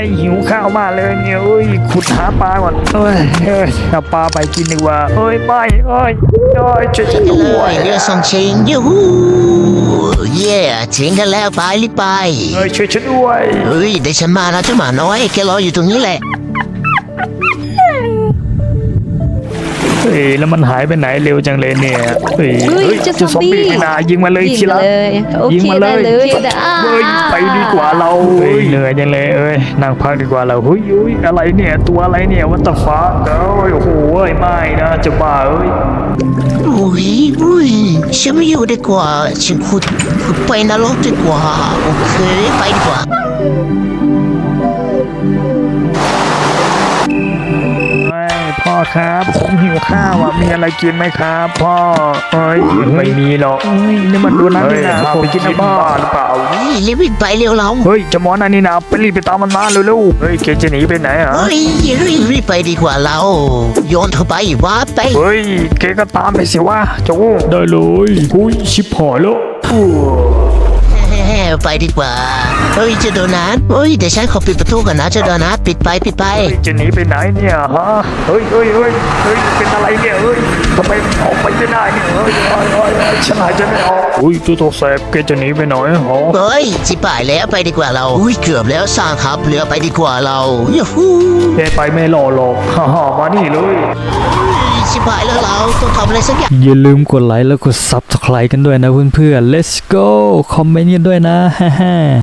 ยหิวข้าวมากเลยเนี่ยเอ้ยขุดหาปลาก่อนเอ้ยเอ้ยเอาปลาไปกินดีกว่าเอ้ยไม่เอ้ยเอ้ยช่วยฉันเลด้วยยเรือส่งชิงยูฮูเย่ถึงกันแล้วไปรีบไปเอ้ยช่วยฉันด้วยเฮ้ยเดี๋ยวฉันมาแล้วเจ้าหมาน้อยแกรออยู่ตรงนี้แหละ เฮ้ยแล้วมันหายไปไหนเร็วจังเลยเนี่ยเฮ้ยเฮ้ยเฮ้ยเจะเจะซอมบี้นี่นายิงมาเลยยิงทีละเลยโอยิงเคมาเลได้ยเลยได้อ่าเฮ้ยไปดีกว่าเราเฮ้ยเหนื่อยจังเลยเอ้ยนั่งพักดีกว่าเราเฮ้ยเฮ้ยอะไรเนี่ยตัวอะไรเนี่ยวัตฟ้าเอ้ยโอ้โหเอ้ยไม่นะจะบ้าเอ้ยอุ้ยอุ้ยฉันไม่อยู่ดีกว่า ฉันขุดขุดไปนรกดีกว่า โอเค ไปดีกว่า พ่อครับผมหิวข้าวอะมีอะไรกินไหมครับ พ่อเอ้ยไม่มีหรอกเอ้ยนี่มันดูนั่นนี่นะผมกินน้ำบ้าหรือเปล่าเฮ้ยรีบวิ่งไปเร็วเราเฮ้ยเจะมอนันนี่นะไปรีบไปตามมันมาเร็วๆเฮ้ยเกจะหนีไปไหนอะเฮ้ยรีบรีบไปดีกว่าเราโยนเธอไปว่าไปเฮ้ยเกก็ตามไปสิวะโจได้เลยอุ้ยชิบหายแล้วแฮ่ๆ ไปดีกว่า เฮ้ยเจ้าโดนัทเฮ้ยเดี๋ยวฉันขอปิดประตูก่อนนะเจ้าโดนัทปิดไปปิดไป เฮ้ยจะหนีไปไหนเนี่ยฮะเฮ้ยเฮ้ยเฮ้ยเฮ้ยเป็นอะไรเนี่ยเฮ้ยทำไมออกไปไม่ได้เนี่ยเฮ้ยเฮ้ยเฮ้ยเฮ้ยฉันหายใจไม่ออกอุ้ยตัวโตแสบเกจะหนีไปไหนฮะเฮ้ยจิบป่ายแล้วไปดีกว่าเราอุ้ยเกือบแล้วสร้างครับเรือไปดีกว่าเรายูฮูแกไปไม่รอหรอกฮ่าฮ่ามานี่เลย จิบหายแล้วเราต้องทำอะไรสักอย่าง อย่าลืมกดไลค์แล้วกด Subscribe กันด้วยนะเพื่อนๆ let's go คอมเมนต์กันด้วยนะฮ่า